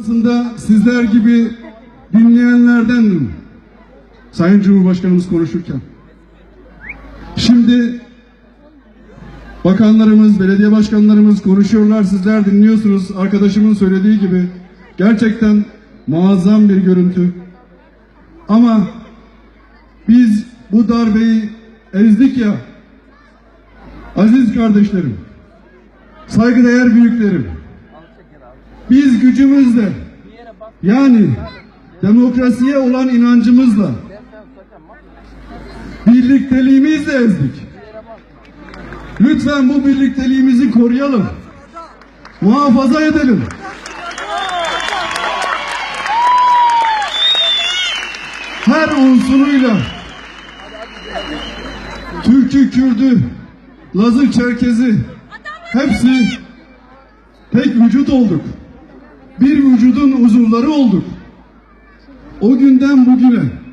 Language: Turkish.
Aslında sizler gibi dinleyenlerdendim. Sayın Cumhurbaşkanımız konuşurken. Şimdi bakanlarımız, belediye başkanlarımız konuşuyorlar, sizler dinliyorsunuz. Arkadaşımın söylediği gibi gerçekten muazzam bir görüntü. Ama biz bu darbeyi ezdik ya. Aziz kardeşlerim, saygıdeğer büyüklerim, biz gücümüzle yani demokrasiye olan inancımızla birlikteliğimizle ezdik. Lütfen bu birlikteliğimizi koruyalım. Muhafaza edelim. Her unsuruyla Türk'ü, Kürd'ü, Laz'ı, Çerkez'i hepsi tek vücut olduk. Bir vücudun uzuvları olduk. O günden bugüne